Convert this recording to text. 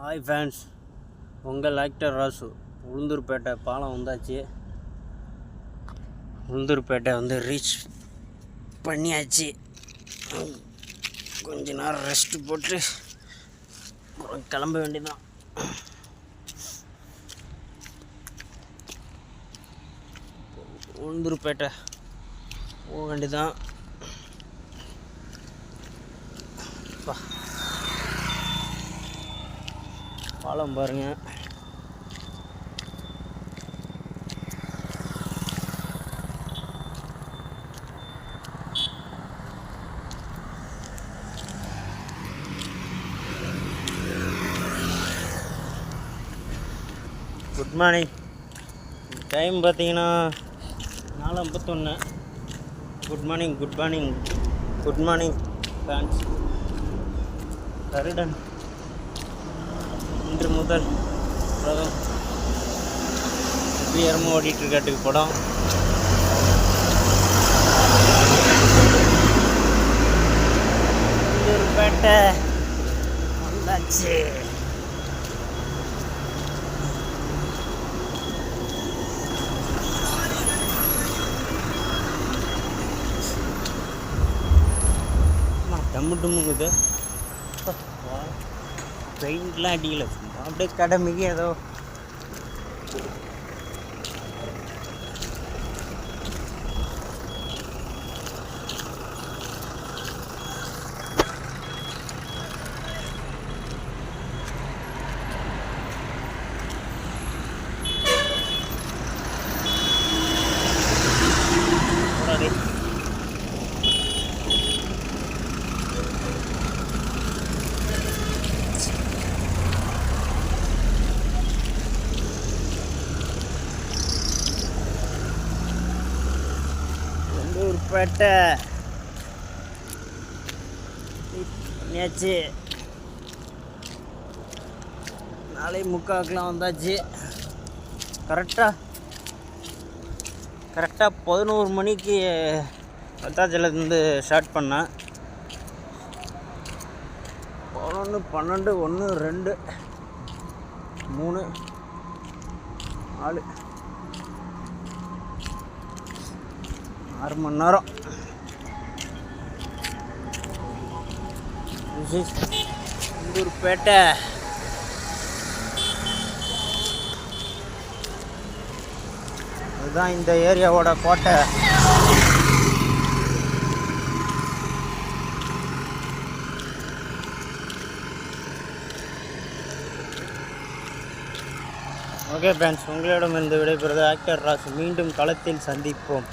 Hi fans உங்கள் actor Rasu. Ulundurpet பாலம் வந்தாச்சு. உளுந்தூர்பேட்டை வந்து ரீச் பண்ணியாச்சு. கொஞ்ச நேரம் ரெஸ்ட் போட்டு கிளம்ப வேண்டியதான் உளுந்தூர்பேட்டை போக வேண்டியதான் பாலம் பாருங்க. குட் மார்னிங் டைம் பார்த்தீங்கன்னா நாலு ஐம்பத்தொன்று good morning good morning good morning fans Garudan இன்று முதல் உலகம் உயரமாக ஓடிட்டுருக்காட்டுக்கு படம். பேட்டை வந்தாச்சு. டம்மு டம்முங்குது பெயிண்ட்லாம் அடிக்கல. அப்படியே கடமைக்கு ஏதோ வெள்ளூர்பேட்டை பண்ணியாச்சு. நாளை முக்காக்கெலாம் வந்தாச்சு. கரெக்டாக கரெக்டாக பதினோரு மணிக்கு பத்தாச்சிலேருந்து ஸ்டார்ட் பண்ணேன். பதினொன்று பன்னெண்டு ஒன்று ரெண்டு மூணு நாலு. ஆறு மணி நேரம். பேட்டை இதுதான் இந்த ஏரியாவோட கோட்டை. ஓகே ஃப்ரெண்ட்ஸ் உங்களிடம் இருந்து விடைபெறுவது ஆக்டர் ராசு. மீண்டும் களத்தில் சந்திப்போம்.